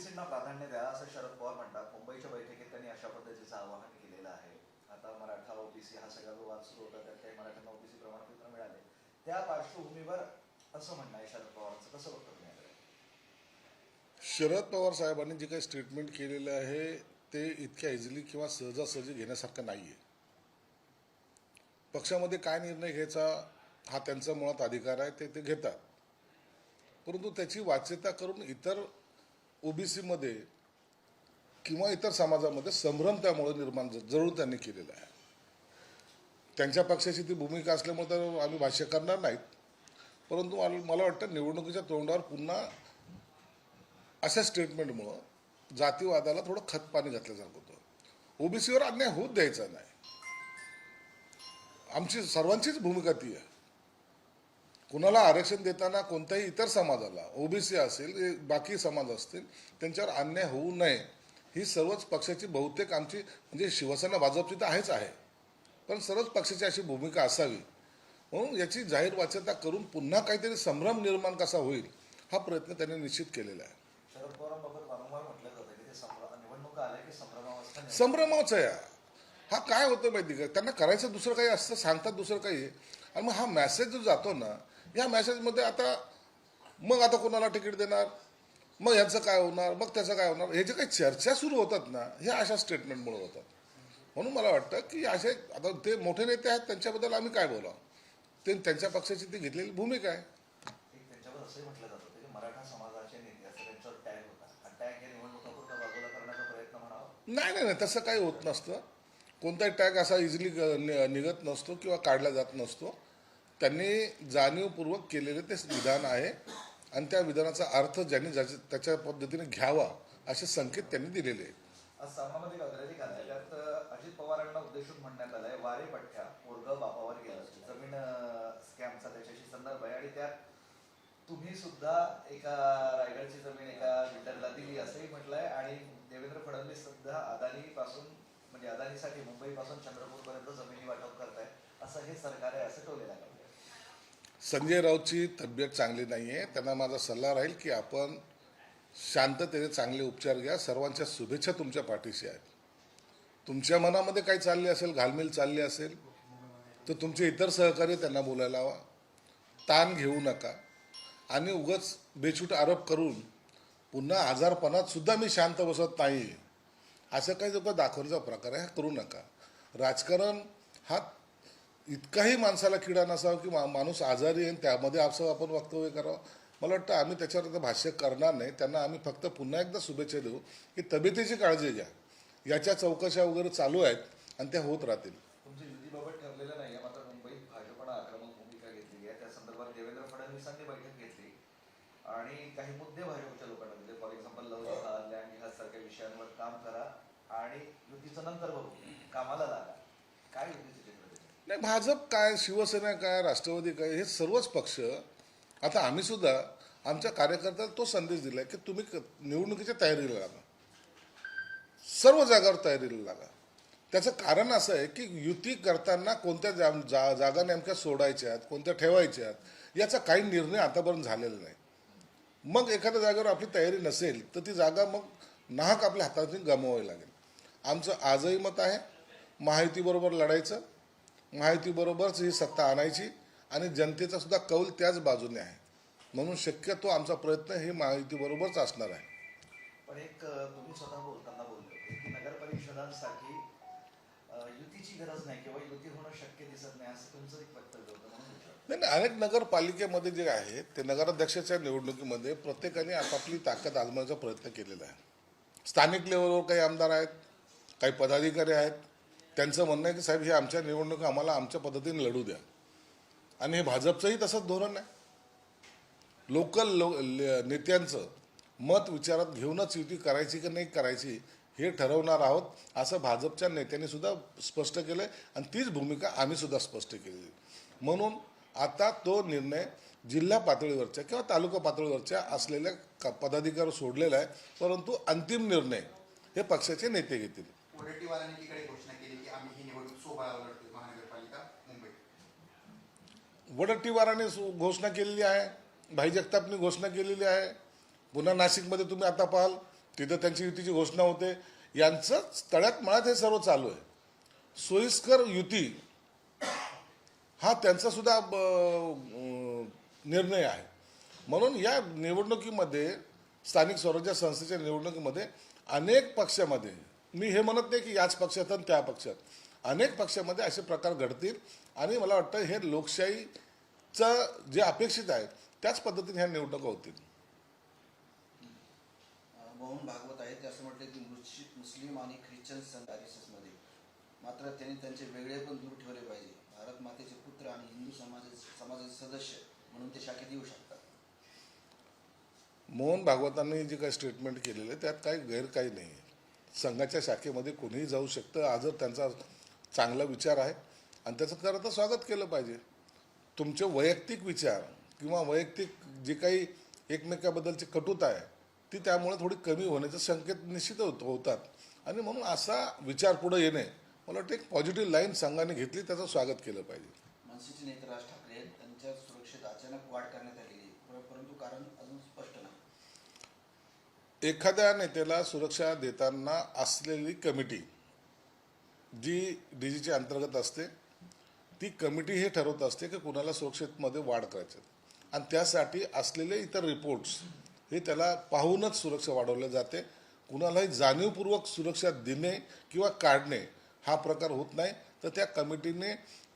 ओबीसींना प्राधान्य द्या असं शरद पवार म्हणतात. मुंबईच्या बैठकीत त्यांनी अशा पद्धतीचं आवाहन केलेलं आहे. आता मराठा ओबीसी हा सगळा जो वाद सुरू होता त्यात काही मराठ्यांना ओबीसी प्रमाणपत्र मिळाले. त्या पार्श्वभूमीवर असं म्हणणं आहे शरद पवारांचं. कसं बघतो शरद पवार साहेबांनी जे काही स्टेटमेंट केलेलं आहे ते इतक्या इझिली किंवा सहजासहजी घेण्यासारखं नाही आहे पक्षामध्ये काय निर्णय घ्यायचा हा त्यांचा मुळात अधिकार आहे ते ते घेतात. परंतु त्याची वाच्यता करून इतर ओबीसीमध्ये किंवा इतर समाजामध्ये संभ्रम त्यामुळे निर्माण जरूर त्यांनी केलेला आहे. त्यांच्या पक्षाची ती भूमिका असल्यामुळे तर आम्ही भाष्य करणार नाहीत. परंतु मला मला वाटतं निवडणुकीच्या तोंडावर पुन्हा अशा स्टेटमेंटमुळं जातीवादाला थोडं खतपाणी घातल्यासारखं होतं. ओबीसीवर अन्याय होत द्यायचा नाही. आमची सर्वांचीच भूमिका ती आहे. कुणाला आरक्षण देताना कोणत्याही इतर समाजाला ओबीसी असेल बाकी समाज असतील त्यांच्यावर अन्याय होऊ नये. ही सर्वच पक्षाची बहुतेक आमची म्हणजे शिवसेना भाजपची तर आहेच आहे. पण सर्वच पक्षाची अशी भूमिका असावी. म्हणून याची जाहीर वाच्यता करून पुन्हा काहीतरी संभ्रम निर्माण कसा होईल हा प्रयत्न त्यांनी निश्चित केलेला आहे. संभ्रमाच आहे. हा. हा काय होतं माहिती का? त्यांना करायचं दुसरं काही असतं सांगतात दुसरं काही. आणि मग हा मेसेज जो जातो ना या मेसेजमध्ये आता मग आता कोणाला तिकीट देणार? मग ह्याचं काय होणार? मग त्याचं काय होणार? हे जे काही चर्चा सुरू होतात ना हे अशा स्टेटमेंटमुळे होतात. म्हणून मला वाटतं की असे आता ते मोठे नेते आहेत त्यांच्याबद्दल आम्ही काय बोलावं? ते त्यांच्या पक्षाची ती घेतलेली भूमिका आहे. नाही नाही नाही तसं काही होत नसतं. कोणताही टॅग असा इझिली निघत नसतो किंवा काढला जात नसतो. त्यांनी जाणीवपूर्वक केलेले ते विधान आहे. आणि त्या विधानाचा अर्थ ज्यांनी ज्याच्या त्याच्या पद्धतीने घ्यावा असे संकेत त्यांनी दिलेले आहेत. आज सामनामध्ये एक अजित पवारांना उद्देशून म्हणण्यात आलंय वारे पठ्ठ्या पोरग बापावर गेला जमीन स्कॅमचा त्याच्याशी संदर्भ आहे आणि त्यात तुम्ही सुद्धा एका रायगडची जमीन एका बिल्डरला दिली असंही म्हटलंय. आणि देवेंद्र फडणवीस सुद्धा अदानी पासून म्हणजे अदानीसाठी मुंबई पासून चंद्रपूर पर्यंत जमिनी वाटप करताय असं हे सरकार आहे असं टोले लागलं संजय राऊतची तब्येत चांगली नाही आहे त्यांना माझा सल्ला राहील की आपण शांततेने चांगले उपचार घ्या. सर्वांच्या शुभेच्छा तुमच्या पाठीशी आहेत. तुमच्या मनामध्ये काही चालली असेल घालमेल चालली असेल तर तुमचे इतर सहकार्य त्यांना बोलायला हवा ताण घेऊ नका. आणि उगच बेछूट आरोप करून पुन्हा आजारपणात सुद्धा मी शांत बसत नाही असं काही जो दाखवण्याचा प्रकार आहे. हा करू नका. राजकारण हा इतकाही माणसाला किडा नसावा की मा माणूस आजारी आहे त्यामध्ये असं आपण वक्तव्य करावं. मला वाटतं आम्ही त्याच्यावर आता भाष्य करणार नाही. त्यांना आम्ही फक्त पुन्हा एकदा शुभेच्छा देऊ की तब्येतीची काळजी घ्या. याच्या चौकशा वगैरे चालू आहेत आणि त्या होत राहतील. आणि काही मुद्दे भाजपच्या लोकांना दिले. फॉर एक्झाम्पल लव जिहाद लँड जिहाद सारख्या विषयांवर काम करा आणि युतीचं नंतर बघू. कामाला लागा काय युतीचे? नाही भाजप काय शिवसेना काय राष्ट्रवादी काय हे सर्वच पक्ष आता आम्ही सुद्धा आमच्या कार्यकर्त्यांना तो संदेश दिला की तुम्ही क- निवडणुकीच्या तयारीला लागा. सर्व जागावर तयारीला लागा. त्याचं कारण असं आहे की युती करताना कोणत्या जा, जा जागा नेमक्या सोडायच्या आहेत कोणत्या ठेवायच्या आहेत याचा काही निर्णय आतापर्यंत झालेला नाही. मग एखाद्या जागेवर आपली तयारी नसेल तर ती जागा मग नाहक आपल्या हातातून गमवावी लागेल. आमचं आजही मत आहे महायुतीबरोबर लढायचं महायुतीबरोबरच ही सत्ता आणायची आणि जनतेचा सुद्धा कौल त्याच बाजूने आहे. म्हणून शक्यतो आमचा प्रयत्न हे महायुतीबरोबरच असणार आहे. पण एक तुम्ही स्वतः बोलताना बोलले की नगर परिषदांसाठी अं, युतीची गरज नाही किंवा युती होणं शक्य दिसत नाही असं तुमचं एक वक्तव्य होतं नाही अनेक नगरपालिकेमध्ये जे आहे ते नगराध्यक्षाच्या निवडणुकीमध्ये प्रत्येकाने आपापली ताकद आजमायचा प्रयत्न केलेला आहे. स्थानिक लेवलवर काही आमदार आहेत काही पदाधिकारी आहेत त्यांचं म्हणणं आहे की साहेब हे आमच्या निवडणूक आम्हाला आमच्या पद्धतीने लढू द्या. आणि हे भाजपचंही तसंच धोरण आहे. लोकल लो नेत्यांचं मत विचारात घेऊनच युती करायची की नाही करायची हे ठरवणार आहोत असं भाजपच्या नेत्यांनी सुद्धा स्पष्ट केलं आणि तीच भूमिका आम्ही सुद्धा स्पष्ट केली म्हणून आता तो निर्णय जिल्हा पातळीवरच्या किंवा तालुका पातळीवरच्या असलेल्या क- पदाधिकारी सोडलेला आहे परंतु अंतिम निर्णय हे पक्षाचे नेते घेतील. सोबळावर महानगरपालिका मुंबई. वडट्टीवाराने घोषणा केलेली आहे भाई जगतापने घोषणा केलेली आहे. पुन्हा नाशिकमध्ये तुम्ही आता पाहाल तिथं त्यांची युतीची घोषणा होते. यांचं तळ्यात मळ्यात हे सर्व चालू आहे. सोयीस्कर युती हा त्यांचा सुद्धा ब- निर्णय आहे. म्हणून या निवडणुकीमध्ये स्थानिक स्वराज्य संस्थेच्या निवडणुकीमध्ये अनेक पक्षामध्ये मी हे म्हणत नाही की याच पक्षात आणि त्या पक्षात अनेक पक्षामध्ये असे प्रकार घडतील. आणि मला वाटतं हे लोकशाहीचं जे अपेक्षित आहे त्याच पद्धतीने ह्या निवडणुका होतील. मोहन भागवत आहेत. असं म्हटले की मुस्लिम मुस्लिम आणि ख्रिश्चनमध्ये मात्र त्यांनी त्यांचे वेगळे पण दूर ठेवले पाहिजे. भारत मातेचे पुत्र आणि हिंदू समाजाचे समाजाचे सदस्य म्हणून ते शाखेत येऊ शकतात. मोहन भागवतांनी जे काही स्टेटमेंट केलेलं आहे त्यात काही गैर काही नाही. आहे संघाच्या शाखेमध्ये कोणीही जाऊ शकतं. आज त्यांचा चांगला विचार आहे. आणि त्याचं खरं तर स्वागत केलं पाहिजे. तुमचे वैयक्तिक विचार किंवा वैयक्तिक जे काही एकमेकाबद्दलची कटुता आहे ती त्यामुळे थोडी कमी होण्याचे संकेत निश्चित होत होतात. आणि म्हणून असा विचार पुढे येणे मला वाटतं एक पॉझिटिव्ह लाईन संघाने घेतली त्याचं स्वागत केलं पाहिजे. मनसेचे नेते राज ठाकरे त्यांच्या सुरक्षेत अचानक वाढ करण्यात आलेली परंतु कारण अजून स्पष्ट नाही. एखाद्या नेत्याला सुरक्षा देताना असलेली कमिटी जी डी जीच्या अंतर्गत असते ती कमिटी हे ठरवत असते की कुणाला सुरक्षेमध्ये वाढ करायची आणि त्यासाठी असलेले इतर रिपोर्ट्स हे त्याला पाहूनच सुरक्षा वाढवल्या जाते. कुणालाही जाणीवपूर्वक सुरक्षा देणे किंवा काढणे हा प्रकार होत नाही. तर त्या कमिटीने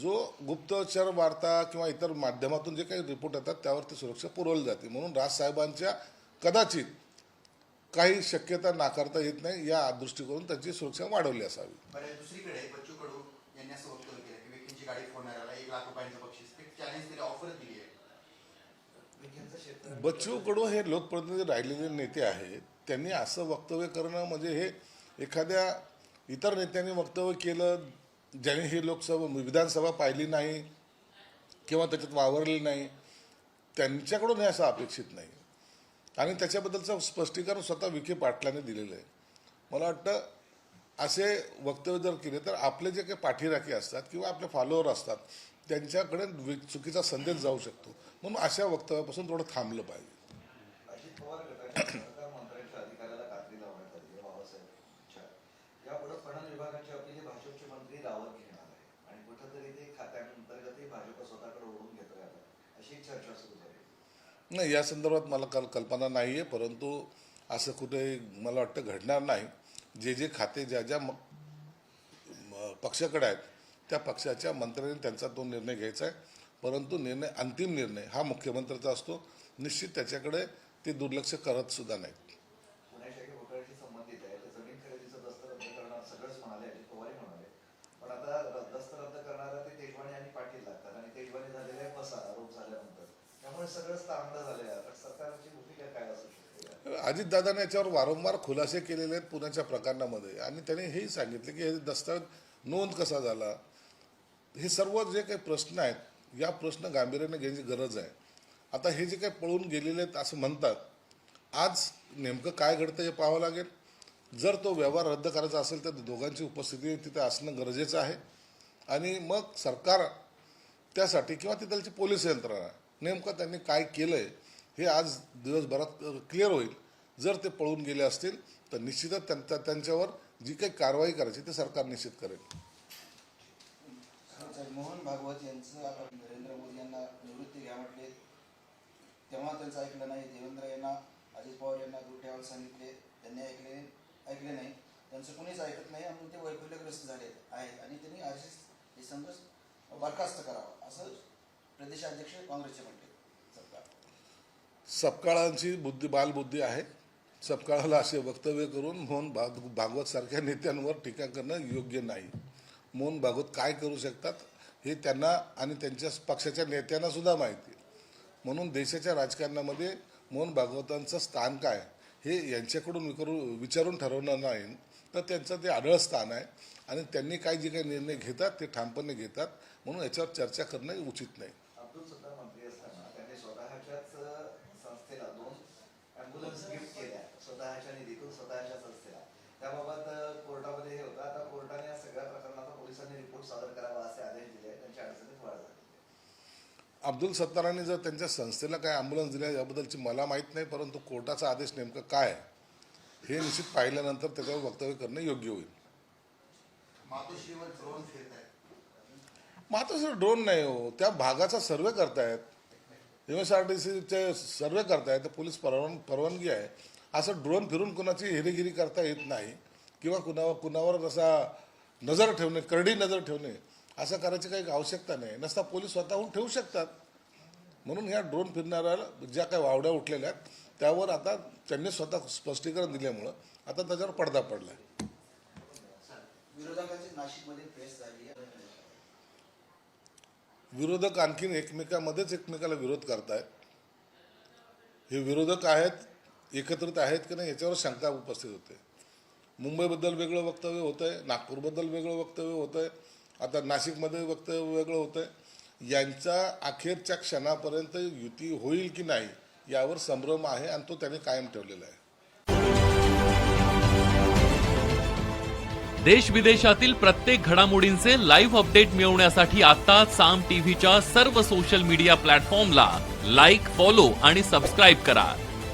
जो गुप्तचर वार्ता किंवा इतर माध्यमातून जे काही रिपोर्ट येतात त्यावरती सुरक्षा पुरवली जाते. म्हणून राजसाहेबांच्या कदाचित काही शक्यता नाकारता येत नाही या दृष्टिकोनातून त्यांची सुरक्षा वाढवली असावी. बरं दुसरीकडे बच्चू कडू यांनी असं वक्तव्य केलं की व्यक्तींची गाडी फोडणाऱ्याला एक लाख रुपयांचं बक्षीस ते चॅलेंज दिले ऑफर दिली आहे. विखेंचं क्षेत्र बच्चू कडू हे लोकप्रतिनिधी राहिलेले नेते आहेत. त्यांनी असं वक्तव्य करणं म्हणजे हे एखाद्या इतर नेत्यांनी वक्तव्य केलं ज्याने ही लोकसभा विधानसभा पाहिली नाही किंवा त्याच्यात वावरली नाही त्यांच्याकडून हे असं अपेक्षित नाही. आणि त्याच्याबद्दलचं स्पष्टीकरण स्वतः विखे पाटलाने दिलेलं आहे. मला वाटतं असे वक्तव्य जर केले तर आपले जे काही पाठीराखी असतात किंवा आपले फॉलोअर असतात त्यांच्याकडे चुकीचा संदेश जाऊ शकतो. म्हणून अशा वक्तव्यापासून थोडं थांबलं पाहिजे अजित पवार गटाच्या सहकार मंत्र्यांच्या अधिकाऱ्याला कात्री लावण्यात आली आहे बाबासाहेबच्या यापुढे पणन विभागाची अपील हे भाजपचे मंत्री रावत घेणार आहे आणि कुठंतरी ते खात्यांतर्गतही भाजप स्वतःकडे ओढून घेतोय आता अशी एक चर्चा सुरू झाली नाही या संदर्भात मला कल कल्पना नाही आहे परंतु असं कुठे मला वाटतं घडणार नाही. जे जे खाते ज्या ज्या म- पक्षाकडे आहेत त्या पक्षाच्या मंत्र्यांनी त्यांचा तो निर्णय घ्यायचा आहे. परंतु निर्णय अंतिम निर्णय हा मुख्यमंत्र्याचा असतो. निश्चित त्याच्याकडे ते दुर्लक्ष करत सुद्धा नाहीत पुणे शाखे घोटाळ्याशी संबंधित आहे तर जमीन खरेदीचं दस्त रद्द करणार सगळंच म्हणाले अजित पवारही म्हणाले पण आता र- दस्त रद्द करणारा ते तेजवानी आणि पाटील लागतात आणि तेजवानी झालेले आहे बसा आरोप झाल्यानंतर त्यामुळे सगळंच तांबडं झालेलं आहे आता सरकारची भूमिका काय असू शकते या? अजितदादाने याच्यावर वारंवार खुलासे केलेले आहेत पुण्याच्या प्रकरणामध्ये आणि त्यांनी हेही सांगितले की हे दस्तावेज नोंद कसा झाला? हे सर्व जे काही प्रश्न आहेत या प्रश्न गांभीर्याने घ्यायची गरज आहे. आता हे जे काही पळून गेलेले आहेत असं म्हणतात आज नेमकं काय घडतं हे पाहावं लागेल. जर तो व्यवहार रद्द करायचा असेल तर दोघांची उपस्थिती तिथे असणं गरजेचं आहे. आणि मग सरकार त्यासाठी किंवा तिथलची पोलीस यंत्रणा नेमकं त्यांनी काय केलंय हे आज दिवसभरात क्लिअर होईल. जर ते पळून गेले असतील तर निश्चितच त्यांच्या त्यांच्यावर जी काही कारवाई करायची ते सरकार निश्चित करेल. मोहन भागवत यांचं आता नरेंद्र मोदी यांना निवृत्ती घ्या म्हटले. तेव्हा त्यांचं ऐकलं नाही देवेंद्र यांना अजित पवार यांना दूर ठेवायला सांगितले. त्यांनी ऐकले ऐकले नाही. त्यांचं कुणीच ऐकत नाही म्हणून ते वैफल्यग्रस्त झाले आहेत. आणि त्यांनी आशिष हे संघ बरखास्त करावा. असं प्रदेशाध्यक्ष काँग्रेसचे म्हणते सपकाळांची बुद्धी बालबुद्धी आहे. सपकाळाला असे वक्तव्य करून मोहन भाग भागवत सारख्या नेत्यांवर टीका करणं योग्य नाही. मोहन भागवत काय करू शकतात हे त्यांना आणि त्यांच्या पक्षाच्या नेत्यांना सुद्धा माहिती आहे. म्हणून देशाच्या राजकारणामध्ये मोहन भागवतांचं स्थान काय हे यांच्याकडून विचारू विचारून ठरवणार नाही. तर त्यांचं ते आढळ स्थान आहे आणि त्यांनी काय जे काही निर्णय घेतात ते ठामपणे घेतात. म्हणून याच्यावर चर्चा करणं उचित नाही. त्याबाबत कोर्टामध्ये हे होतं. आता कोर्टाने या सगळ्या प्रकरणाचा पोलिसांनी रिपोर्ट सादर करावा असे आदेश दिले आहेत. त्यांच्या अडचणीत वाढ झाली अब्दुल सत्तारांनी जर त्यांच्या संस्थेला काय ॲम्ब्युलन्स दिल्या याबद्दलची मला माहीत नाही परंतु कोर्टाचा आदेश नेमकं काय आहे हे निश्चित पाहिल्यानंतर त्याच्यावर वक्तव्य करणं योग्य होईल. मातोश्रीवर ड्रोन सर ड्रोन नाही हो. त्या भागाचा सर्वे करतायत. एम एस आर टी सीचे सर्वे करतायत. तर पोलीस परवान परवानगी आहे. असं ड्रोन फिरून कुणाची हेरेगिरी करता येत नाही किंवा कुणावर कुणावर असा नजर ठेवणे करडी नजर ठेवणे असं करायची काही आवश्यकता नाही. नसता पोलीस स्वतःहून ठेवू शकतात. म्हणून ह्या ड्रोन फिरणाऱ्या ज्या काही वावड्या उठलेल्या आहेत त्यावर आता त्यांनी स्वतः स्पष्टीकरण दिल्यामुळं आता त्याच्यावर पडदा पडला विरोधक आणखीन एकमेकांमध्येच एकमेकाला विरोध करतायत. हे विरोधक आहेत एकत्रित आहेत की नाही याच्यावर शंका उपस्थित होते. मुंबईबद्दल वेगळं वक्तव्य होतं आहे नागपूरबद्दल वेगळं वक्तव्य होतं आहे आता नाशिकमध्ये वक्तव्य वेगळं होतं आहे यांचा अखेरच्या क्षणापर्यंत युती होईल की नाही यावर संभ्रम आहे आणि तो त्याने कायम ठेवलेला आहे. देश विदेशातील प्रत्येक घडामोडींचे लाईव्ह अपडेट मिळवण्यासाठी आता साम टीव्हीच्या सर्व सोशल मीडिया प्लॅटफॉर्मला लाईक फॉलो आणि सबस्क्राईब करा.